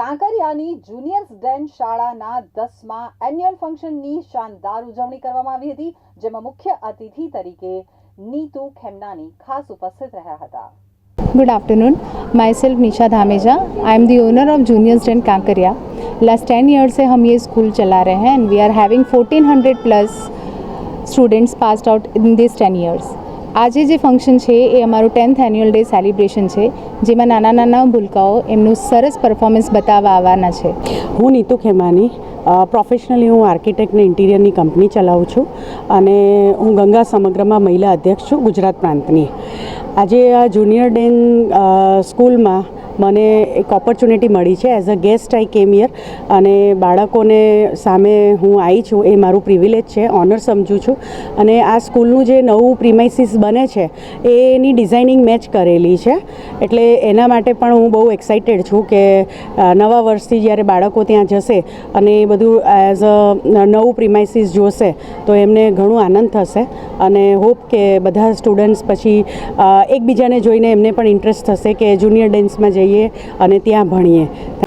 કાંકરિયાની juniors dense શાળાના દસમા annual ફંક્શનની શાનદાર ઉજવણી કરવામાં આવી હતી જેમાં મુખ્ય અતિથિ તરીકે નીતુ ખેમનાની ખાસ ઉપસ્થિત રહ્યા હતા Good afternoon. Myself Nisha Dhameja. I am the owner of Juniors Den Kankaria. Last 10 years से हम ये स्कूल चला रहे हैं and we are having 1400 plus students passed out in these 10 years. આજે જે ફંક્શન છે એ અમારું ટેન્થ એન્યુઅલ ડે સેલિબ્રેશન છે, જેમાં નાના નાના ભૂલકાઓ એમનું સરસ પરફોર્મન્સ બતાવવા આવવાના છે. હું નીતુ ખેમાની પ્રોફેશનલી હું આર્કિટેક્ટ ને ઇન્ટિરિયરની કંપની ચલાવું છું અને હું ગંગા સમગ્રમાં મહિલા અધ્યક્ષ છું ગુજરાત પ્રાંતની. આજે આ જુનિયર ડેન સ્કૂલમાં મને એક ઓપોર્ચ્યુનિટી મળી છે એઝ અ ગેસ્ટ આઈ કેમ યર અને બાળકોને સામે હું આવી છું એ મારું પ્રિવિલેજ છે ઓનર સમજું છું અને આ સ્કૂલનું જે નવું પ્રિમાઇસીસ બને છે એની ડિઝાઇનિંગ મેચ કરેલી છે. એટલે એના માટે પણ હું બહુ એક્સાઇટેડ છું કે નવા વર્ષથી જ્યારે બાળકો ત્યાં જશે અને એ બધું એઝ અ, નવું પ્રિમાઇસીસ જોશે તો એમને ઘણું આનંદ થશે અને હોપ કે બધા સ્ટુડન્ટ્સ પછી એકબીજાને જોઈને એમને પણ ઇન્ટરેસ્ટ થશે કે જુનિયર ડેન્સમાં જઈએ અને ત્યાં ભણીએ.